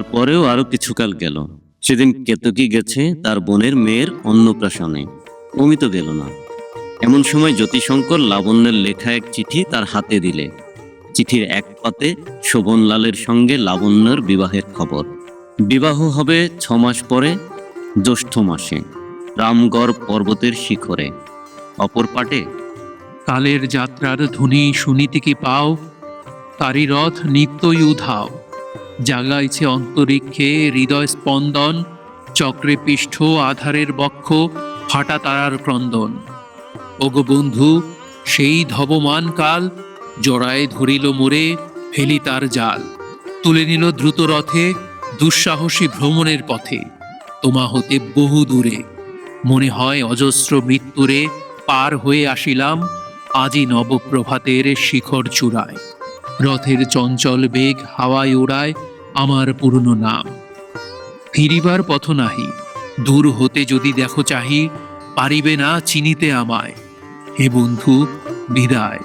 তারপরেও আরও কিছুকাল গেল। সেদিন কেতকী গেছে তার বোনের মেয়ের অন্নপ্রাশনে। অমিত গেল না। এমন সময় জ্যোতিশঙ্কর লাবণ্যের লেখা এক চিঠি তার হাতে দিলে। চিঠির এক পাতে শোভনলালের সঙ্গে লাবণ্যর বিবাহের খবর। বিবাহ হবে ছ মাস পরে, জ্যৈষ্ঠ মাসে, রামগড় পর্বতের শিখরে। অপর পাটে, কালের যাত্রার ধ্বনি শুনিতে কি পাও? তারি রথ নিত্যই উধাও। জাগাইছে অন্তরিক্ষে হৃদয় স্পন্দন, চক্রে পৃষ্ঠ আধারের বক্ষ ফাটা তারার ক্রন্দন। ওগো বন্ধু, সেই ধবমান কাল জড়ায় ধরিল মোরে, ফেলি তার জাল। তুলে নিল দ্রুত রথে, দুঃসাহসী ভ্রমণের পথে। তোমা হতে বহু দূরে। মনে হয় অজস্র মৃত্যুরে পার হয়ে আসিলাম আজি নবপ্রভাতের শিখর চূড়ায়। রথের চঞ্চল বেগ হাওয়ায় ওড়ায় আমার পুরনো নাম। ফিরিবার পথ নাহি, দূর হতে যদি দেখো চাহি, পারিবে না চিনিতে আমায়। হে বন্ধু, বিদায়।